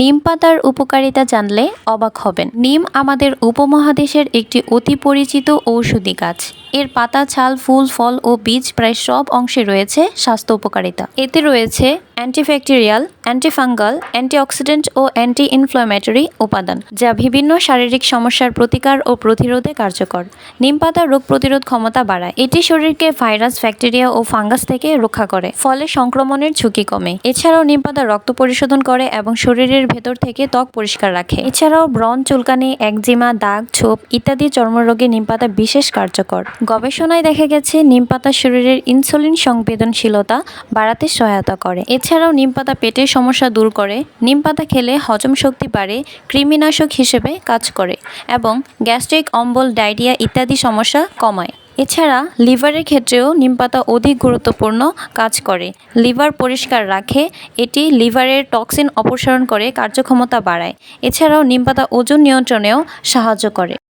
নিম পাতার উপকারিতা জানলে অবাক হবেন। নিম আমাদের উপমহাদেশের একটি অতি পরিচিত ঔষধি গাছ। এর পাতা, ছাল, ফুল, ফল ও বীজ প্রায় সব অংশে রয়েছে স্বাস্থ্য উপকারিতা। এতে রয়েছে অ্যান্টিব্যাকটেরিয়াল অ্যান্টিফাঙ্গাল অ্যান্টিঅক্সিডেন্ট ও অ্যান্টি ইনফ্ল্যামেটরি উপাদান, যা বিভিন্ন শারীরিক সমস্যার প্রতিকার ও প্রতিরোধে কার্যকর। নিম পাতা রোগ প্রতিরোধ ক্ষমতা বাড়ায়। এটি শরীরকে ভাইরাস, ব্যাকটেরিয়া ও ফাঙ্গাস থেকে রক্ষা করে, ফলে সংক্রমণের ঝুঁকি কমে। এছাড়াও নিম পাতা রক্ত পরিশোধন করে এবং শরীরের ভেতর থেকে ত্বক পরিষ্কার রাখে। এছাড়াও ব্রণ, চুলকানি, একজিমা, দাগ, ছোপ ইত্যাদি চর্মরোগে নিম পাতা বিশেষ কার্যকর। গবেষণায় দেখা গেছে, নিম পাতা শরীরের ইনসুলিন সংবেদনশীলতা বাড়াতে সহায়তা করে। এছাড়াও নিম পাতা পেটের সমস্যা দূর করে। নিম পাতা খেলে হজম শক্তি বাড়ে, কৃমিনাশক হিসেবে কাজ করে এবং গ্যাস্ট্রিক অম্বল, ডায়রিয়া ইত্যাদি সমস্যা কমায়। এছাড়া লিভারের ক্ষেত্রেও নিমপাতা অধিক গুরুত্বপূর্ণ কাজ করে। লিভার পরিষ্কার রাখে, এটি লিভারের টক্সিন অপসারণ করে কার্যক্ষমতা বাড়ায়। এছাড়াও নিমপাতা ওজন নিয়ন্ত্রণেও সাহায্য করে।